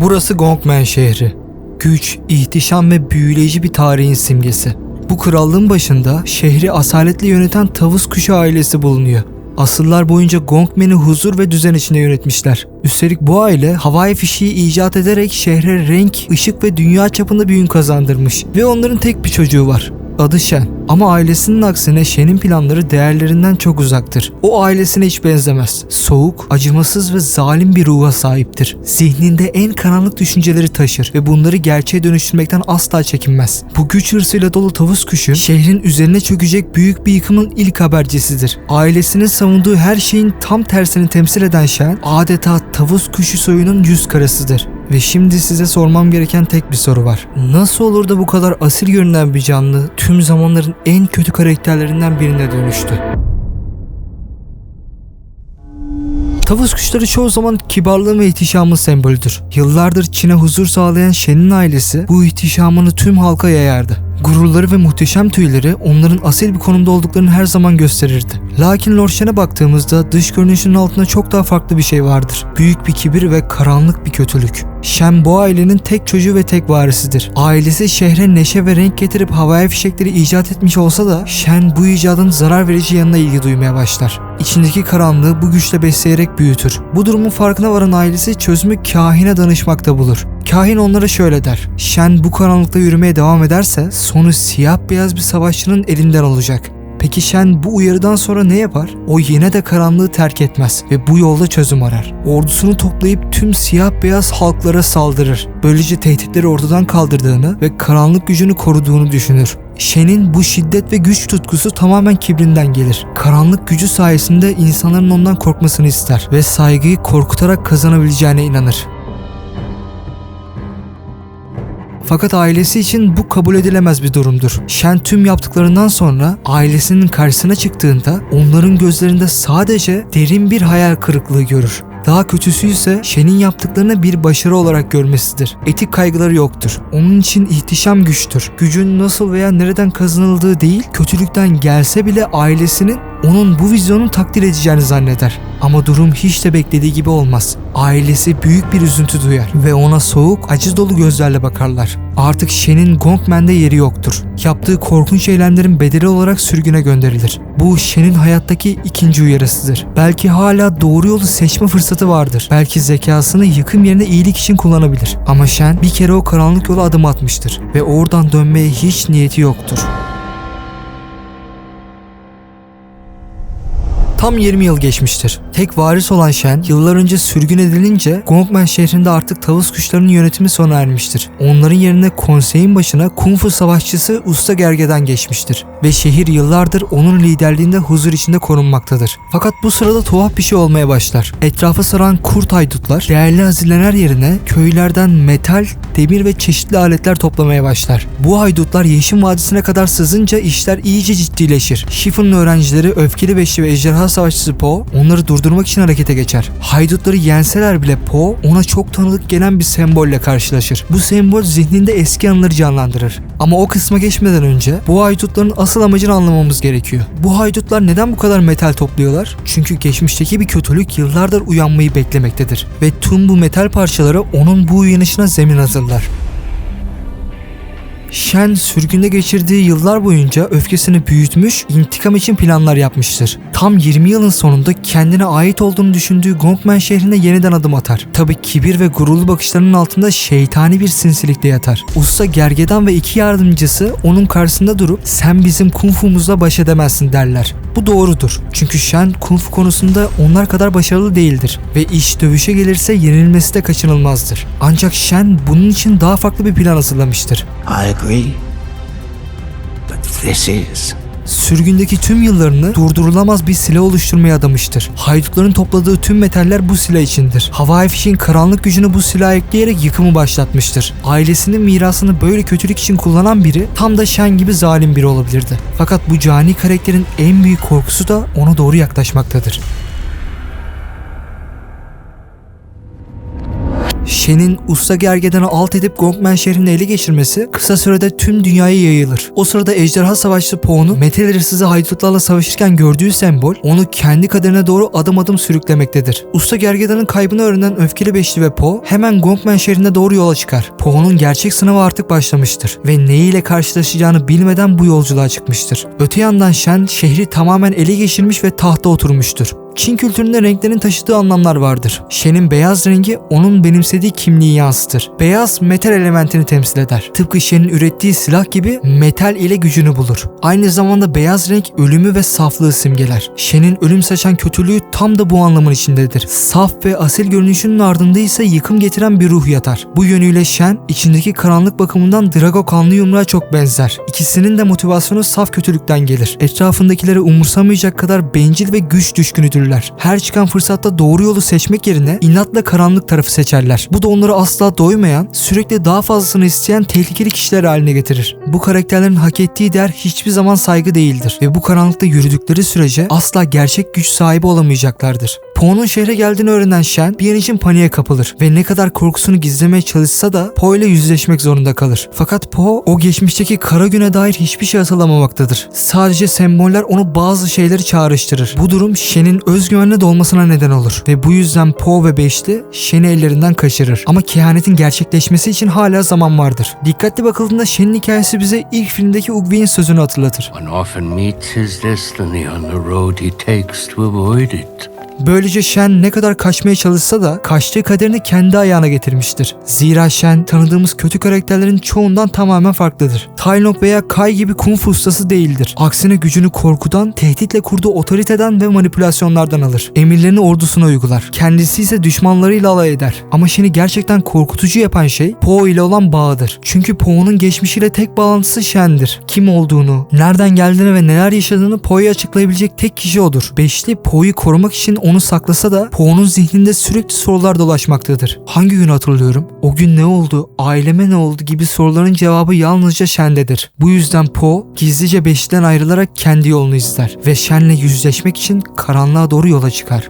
Burası Gongmen şehri. Güç, ihtişam ve büyüleyici bir tarihin simgesi. Bu krallığın başında şehri asaletle yöneten tavus kuşu ailesi bulunuyor. Asıllar boyunca Gongmen'i huzur ve düzen içinde yönetmişler. Üstelik bu aile havai fişeği icat ederek şehre renk, ışık ve dünya çapında bir ün kazandırmış. Ve onların tek bir çocuğu var. Adı Shen. Ama ailesinin aksine Shen'in planları değerlerinden çok uzaktır. O ailesine hiç benzemez. Soğuk, acımasız ve zalim bir ruha sahiptir. Zihninde en karanlık düşünceleri taşır ve bunları gerçeğe dönüştürmekten asla çekinmez. Bu güç hırsıyla dolu tavus kuşu şehrin üzerine çökecek büyük bir yıkımın ilk habercisidir. Ailesinin savunduğu her şeyin tam tersini temsil eden Shen adeta tavus kuşu soyunun yüz karasıdır. Ve şimdi size sormam gereken tek bir soru var. Nasıl olur da bu kadar asil görünen bir canlı tüm zamanların en kötü karakterlerinden birine dönüştü? Tavus kuşları çoğu zaman kibarlığın ve ihtişamın sembolüdür. Yıllardır Çin'e huzur sağlayan Shen'in ailesi bu ihtişamını tüm halka yayardı. Gururları ve muhteşem tüyleri onların asil bir konumda olduklarını her zaman gösterirdi. Lakin Lord Shen'e baktığımızda dış görünüşünün altında çok daha farklı bir şey vardır. Büyük bir kibir ve karanlık bir kötülük. Shen bu ailenin tek çocuğu ve tek varisidir. Ailesi şehre neşe ve renk getirip havai fişekleri icat etmiş olsa da Shen bu icadın zarar verici yanına ilgi duymaya başlar. İçindeki karanlığı bu güçle besleyerek büyütür. Bu durumun farkına varan ailesi çözümü kahine danışmakta bulur. Kahin onlara şöyle der. Shen bu karanlıkta yürümeye devam ederse sonu siyah beyaz bir savaşçının elinden olacak. Peki Shen bu uyarıdan sonra ne yapar? O yine de karanlığı terk etmez ve bu yolda çözüm arar. Ordusunu toplayıp tüm siyah beyaz halklara saldırır. Böylece tehditleri ortadan kaldırdığını ve karanlık gücünü koruduğunu düşünür. Shen'in bu şiddet ve güç tutkusu tamamen kibrinden gelir. Karanlık gücü sayesinde insanların ondan korkmasını ister ve saygıyı korkutarak kazanabileceğine inanır. Fakat ailesi için bu kabul edilemez bir durumdur. Shen tüm yaptıklarından sonra ailesinin karşısına çıktığında onların gözlerinde sadece derin bir hayal kırıklığı görür. Daha kötüsü ise Shen'in yaptıklarını bir başarı olarak görmesidir. Etik kaygıları yoktur. Onun için ihtişam güçtür. Gücün nasıl veya nereden kazanıldığı değil, kötülükten gelse bile ailesinin onun bu vizyonu takdir edeceğini zanneder. Ama durum hiç de beklediği gibi olmaz. Ailesi büyük bir üzüntü duyar ve ona soğuk, acı dolu gözlerle bakarlar. Artık Shen'in Gongmen'de yeri yoktur. Yaptığı korkunç eylemlerin bedeli olarak sürgüne gönderilir. Bu Shen'in hayattaki ikinci uyarısıdır. Belki hala doğru yolu seçme fırsatı vardır. Belki zekasını yıkım yerine iyilik için kullanabilir. Ama Shen bir kere o karanlık yola adım atmıştır ve oradan dönmeye hiç niyeti yoktur. Tam 20 yıl geçmiştir. Tek varis olan Shen yıllar önce sürgün edilince Gongmen şehrinde artık tavus kuşlarının yönetimi sona ermiştir. Onların yerine konseyin başına Kung Fu savaşçısı Usta Gerge'den geçmiştir. Ve şehir yıllardır onun liderliğinde huzur içinde korunmaktadır. Fakat bu sırada tuhaf bir şey olmaya başlar. Etrafı saran kurt haydutlar değerli hazineler yerine köylerden metal, demir ve çeşitli aletler toplamaya başlar. Bu haydutlar Yeşim Vadisi'ne kadar sızınca işler iyice ciddileşir. Shifun'un öğrencileri öfkeli beşli ve ejderha savaşçısı Po onları durdurmak için harekete geçer. Haydutları yenseler bile Po ona çok tanıdık gelen bir sembolle karşılaşır. Bu sembol zihninde eski anıları canlandırır. Ama o kısma geçmeden önce bu haydutların asıl amacını anlamamız gerekiyor. Bu haydutlar neden bu kadar metal topluyorlar? Çünkü geçmişteki bir kötülük yıllardır uyanmayı beklemektedir. Ve tüm bu metal parçaları onun bu uyanışına zemin hazırlar. Shen sürgünde geçirdiği yıllar boyunca öfkesini büyütmüş, intikam için planlar yapmıştır. Tam 20 yılın sonunda kendine ait olduğunu düşündüğü Gongmen şehrine yeniden adım atar. Tabi kibir ve gururlu bakışlarının altında şeytani bir sinsilikte yatar. Usta Gergedan ve iki yardımcısı onun karşısında durup sen bizim kung fu'muzla baş edemezsin derler. Bu doğrudur. Çünkü Shen kung fu konusunda onlar kadar başarılı değildir ve iş dövüşe gelirse yenilmesi de kaçınılmazdır. Ancak Shen bunun için daha farklı bir plan hazırlamıştır. I agree. But this is. Sürgündeki tüm yıllarını durdurulamaz bir silah oluşturmaya adamıştır. Haydutların topladığı tüm metaller bu silah içindir. Havai fişin karanlık gücünü bu silaha ekleyerek yıkımı başlatmıştır. Ailesinin mirasını böyle kötülük için kullanan biri tam da Shen gibi zalim biri olabilirdi. Fakat bu cani karakterin en büyük korkusu da ona doğru yaklaşmaktadır. Shen'in usta gergedanı alt edip Gongmen şehrini ele geçirmesi kısa sürede tüm dünyaya yayılır. O sırada ejderha savaşçısı Po'nu metal hırsızı haydutlarla savaşırken gördüğü sembol onu kendi kaderine doğru adım adım sürüklemektedir. Usta gergedanın kaybını öğrenen öfkeli beşli ve Po hemen Gongmen şehrine doğru yola çıkar. Po'nun gerçek sınavı artık başlamıştır ve neyiyle karşılaşacağını bilmeden bu yolculuğa çıkmıştır. Öte yandan Shen şehri tamamen ele geçirmiş ve tahta oturmuştur. Çin kültüründe renklerin taşıdığı anlamlar vardır. Shen'in beyaz rengi onun benimsediği kimliği yansıtır. Beyaz metal elementini temsil eder. Tıpkı Shen'in ürettiği silah gibi metal ile gücünü bulur. Aynı zamanda beyaz renk ölümü ve saflığı simgeler. Shen'in ölüm saçan kötülüğü tam da bu anlamın içindedir. Saf ve asil görünüşünün ardında ise yıkım getiren bir ruh yatar. Bu yönüyle Shen, içindeki karanlık bakımından Drago kanlı yumruğa çok benzer. İkisinin de motivasyonu saf kötülükten gelir. Etrafındakileri umursamayacak kadar bencil ve güç düşkünüdürler. Her çıkan fırsatta doğru yolu seçmek yerine inatla karanlık tarafı seçerler. Bu da onları asla doymayan, sürekli daha fazlasını isteyen tehlikeli kişiler haline getirir. Bu karakterlerin hak ettiği değer hiçbir zaman saygı değildir ve bu karanlıkta yürüdükleri sürece asla gerçek güç sahibi olamayacaklardır. Poe'nun şehre geldiğini öğrenen Shen bir an için paniğe kapılır ve ne kadar korkusunu gizlemeye çalışsa da Poe ile yüzleşmek zorunda kalır. Fakat Poe o geçmişteki kara güne dair hiçbir şey hatırlamamaktadır. Sadece semboller onu bazı şeyleri çağrıştırır. Bu durum Shen'in özgüvenle dolmasına neden olur ve bu yüzden Poe ve Beşli Shen'i ellerinden kaçırır. Ama kehanetin gerçekleşmesi için hala zaman vardır. Dikkatli bakıldığında Shen'in hikayesi bize ilk filmdeki Ugwin'in sözünü hatırlatır. One often meets his destiny on the road he takes to avoid it. Böylece Shen ne kadar kaçmaya çalışsa da kaçtığı kaderini kendi ayağına getirmiştir. Zira Shen tanıdığımız kötü karakterlerin çoğundan tamamen farklıdır. Lung veya Kai gibi kung fu ustası değildir. Aksine gücünü korkudan, tehditle kurduğu otoriteden ve manipülasyonlardan alır. Emirlerini ordusuna uygular. Kendisi ise düşmanlarıyla alay eder. Ama Shen'i gerçekten korkutucu yapan şey Po ile olan bağıdır. Çünkü Po'nun geçmişiyle tek bağlantısı Shen'dir. Kim olduğunu, nereden geldiğini ve neler yaşadığını Po'ya açıklayabilecek tek kişi odur. Beşli Po'yu korumak için onu saklasa da Po'nun zihninde sürekli sorular dolaşmaktadır. Hangi günü hatırlıyorum? O gün ne oldu? Aileme ne oldu? gibi soruların cevabı yalnızca Shen'dedir. Bu yüzden Po gizlice Beşli'den ayrılarak kendi yolunu izler ve Shen'le yüzleşmek için karanlığa doğru yola çıkar.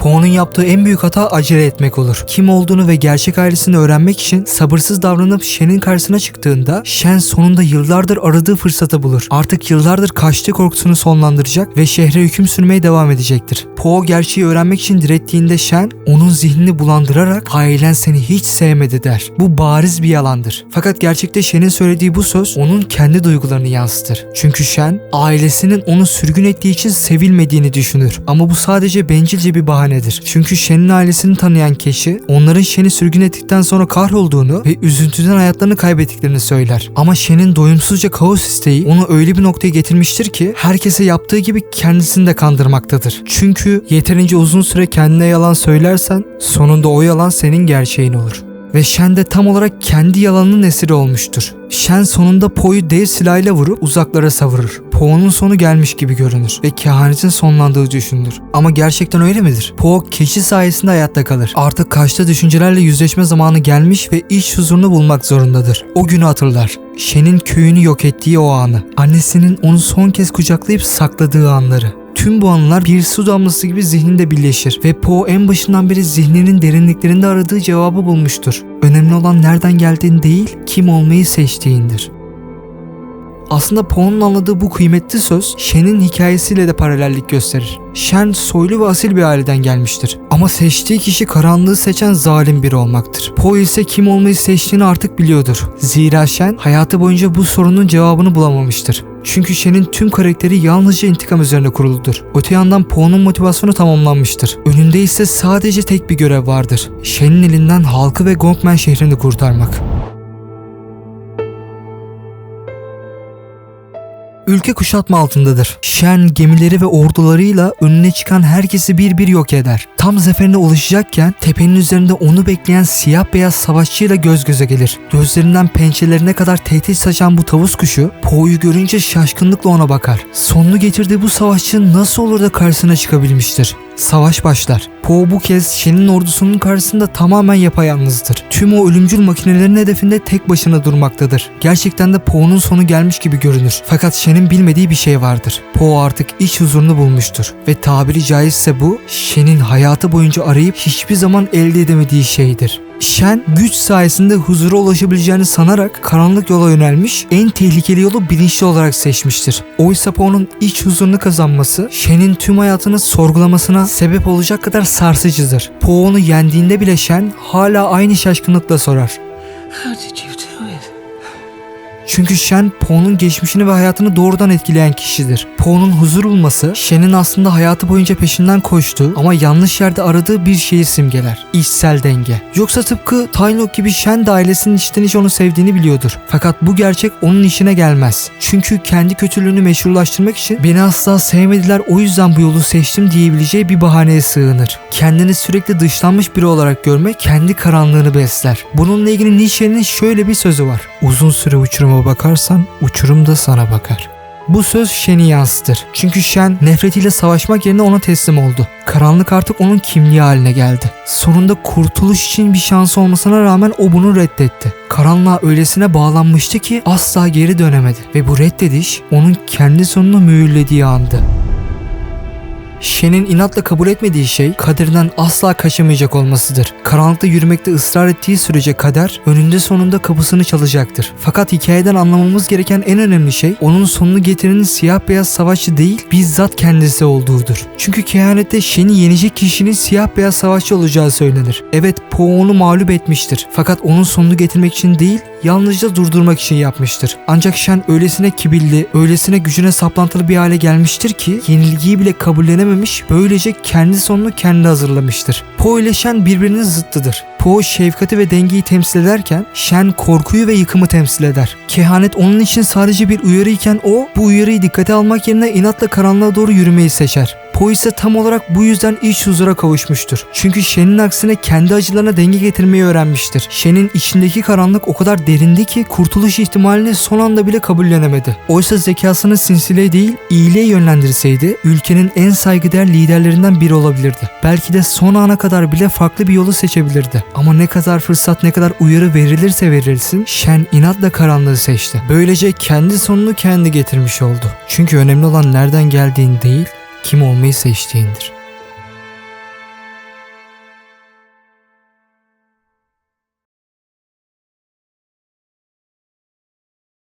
Poe'nun yaptığı en büyük hata acele etmek olur. Kim olduğunu ve gerçek ailesini öğrenmek için sabırsız davranıp Shen'in karşısına çıktığında Shen sonunda yıllardır aradığı fırsatı bulur. Artık yıllardır kaçtığı korkusunu sonlandıracak ve şehre hüküm sürmeye devam edecektir. Poe gerçeği öğrenmek için direttiğinde Shen onun zihnini bulandırarak ailen seni hiç sevmedi der. Bu bariz bir yalandır. Fakat gerçekte Shen'in söylediği bu söz onun kendi duygularını yansıtır. Çünkü Shen ailesinin onu sürgün ettiği için sevilmediğini düşünür. Ama bu sadece bencilce bir bahanedir. Çünkü Shen'in ailesini tanıyan kişi onların Shen'i sürgün ettikten sonra kahrolduğunu ve üzüntüden hayatlarını kaybettiklerini söyler. Ama Shen'in doyumsuzca kaos isteği onu öyle bir noktaya getirmiştir ki herkese yaptığı gibi kendisini de kandırmaktadır. Çünkü yeterince uzun süre kendine yalan söylersen sonunda o yalan senin gerçeğin olur. Ve Shen de tam olarak kendi yalanının esiri olmuştur. Shen sonunda Po'yu dev silahıyla vurup uzaklara savurur. Po'nun sonu gelmiş gibi görünür ve kehanetin sonlandığı düşünülür. Ama gerçekten öyle midir? Po keçi sayesinde hayatta kalır. Artık kaçta düşüncelerle yüzleşme zamanı gelmiş ve iç huzurunu bulmak zorundadır. O günü hatırlar. Shen'in köyünü yok ettiği o anı. Annesinin onu son kez kucaklayıp sakladığı anları. Tüm bu anılar bir su damlası gibi zihninde birleşir ve Poe en başından beri zihninin derinliklerinde aradığı cevabı bulmuştur. Önemli olan nereden geldiğin değil, kim olmayı seçtiğindir. Aslında Poe'nun anladığı bu kıymetli söz Shen'in hikayesiyle de paralellik gösterir. Shen soylu ve asil bir aileden gelmiştir. Ama seçtiği kişi karanlığı seçen zalim biri olmaktır. Poe ise kim olmayı seçtiğini artık biliyordur. Zira Shen hayatı boyunca bu sorunun cevabını bulamamıştır. Çünkü Shen'in tüm karakteri yalnızca intikam üzerine kuruludur. Öte yandan Poe'nun motivasyonu tamamlanmıştır. Önünde ise sadece tek bir görev vardır. Shen'in elinden halkı ve Gongmen şehrini kurtarmak. Ülke kuşatma altındadır. Shen gemileri ve ordularıyla önüne çıkan herkesi bir bir yok eder. Tam zaferine ulaşacakken tepenin üzerinde onu bekleyen siyah beyaz savaşçıyla göz göze gelir. Gözlerinden pençelerine kadar tehdit saçan bu tavus kuşu Poe'yu görünce şaşkınlıkla ona bakar. Sonunu getirdiği bu savaşçı nasıl olur da karşısına çıkabilmiştir? Savaş başlar. Poe bu kez Shen'in ordusunun karşısında tamamen yapayalnızdır. Tüm o ölümcül makinelerin hedefinde tek başına durmaktadır. Gerçekten de Poe'nun sonu gelmiş gibi görünür. Fakat Shen'in bilmediği bir şey vardır. Poe artık iç huzurunu bulmuştur. Ve tabiri caizse bu, Shen'in hayatı boyunca arayıp hiçbir zaman elde edemediği şeydir. Shen güç sayesinde huzura ulaşabileceğini sanarak karanlık yola yönelmiş, en tehlikeli yolu bilinçli olarak seçmiştir. Oysa Poe'nun iç huzurunu kazanması, Shen'in tüm hayatını sorgulamasına sebep olacak kadar sarsıcıdır. Poe onu yendiğinde bile Shen hala aynı şaşkınlıkla sorar. How did you do? Çünkü Shen Poe'nun geçmişini ve hayatını doğrudan etkileyen kişidir. Poe'nun huzur bulması, Shen'in aslında hayatı boyunca peşinden koştuğu ama yanlış yerde aradığı bir şeyi simgeler. İçsel denge. Yoksa tıpkı Tainok gibi Shen de ailesinin içten içe onu sevdiğini biliyordur. Fakat bu gerçek onun işine gelmez. Çünkü kendi kötülüğünü meşrulaştırmak için beni asla sevmediler o yüzden bu yolu seçtim diyebileceği bir bahaneye sığınır. Kendini sürekli dışlanmış biri olarak görmek kendi karanlığını besler. Bununla ilgili Nietzsche'nin şöyle bir sözü var. Uzun süre uçuruma bakarsan uçurum da sana bakar. Bu söz Shen'i yansıtır. Çünkü Shen nefretiyle savaşmak yerine ona teslim oldu. Karanlık artık onun kimliği haline geldi. Sonunda kurtuluş için bir şansı olmasına rağmen o bunu reddetti. Karanlığa öylesine bağlanmıştı ki asla geri dönemedi. Ve bu reddediş onun kendi sonunu mühürlediği andı. Shen'in inatla kabul etmediği şey kaderinden asla kaçamayacak olmasıdır. Karanlıkta yürümekte ısrar ettiği sürece kader önünde sonunda kapısını çalacaktır. Fakat hikayeden anlamamız gereken en önemli şey onun sonunu getirenin siyah beyaz savaşçı değil bizzat kendisi olduğudur. Çünkü kehanette Shen'i yenecek kişinin siyah beyaz savaşçı olacağı söylenir. Evet Poe onu mağlup etmiştir. Fakat onun sonunu getirmek için değil yalnızca durdurmak için yapmıştır. Ancak Shen öylesine kibirli, öylesine gücüne saplantılı bir hale gelmiştir ki yenilgiyi bile kabullenememiş, böylece kendi sonunu kendi hazırlamıştır. Poe ile Shen birbirinin zıttıdır. Poe şefkati ve dengeyi temsil ederken Shen korkuyu ve yıkımı temsil eder. Kehanet onun için sadece bir uyarı iken o bu uyarıyı dikkate almak yerine inatla karanlığa doğru yürümeyi seçer. Poe ise tam olarak bu yüzden iç huzura kavuşmuştur. Çünkü Shen'in aksine kendi acılarına denge getirmeyi öğrenmiştir. Shen'in içindeki karanlık o kadar derindi ki kurtuluş ihtimalini son anda bile kabullenemedi. Oysa zekasını sinsiliğe değil iyiliğe yönlendirseydi ülkenin en saygıdeğer liderlerinden biri olabilirdi. Belki de son ana kadar bile farklı bir yolu seçebilirdi. Ama ne kadar fırsat ne kadar uyarı verilirse verilsin Shen inatla karanlığı seçti. Böylece kendi sonunu kendi getirmiş oldu. Çünkü önemli olan nereden geldiğin değil kim olmayı seçtiğindir.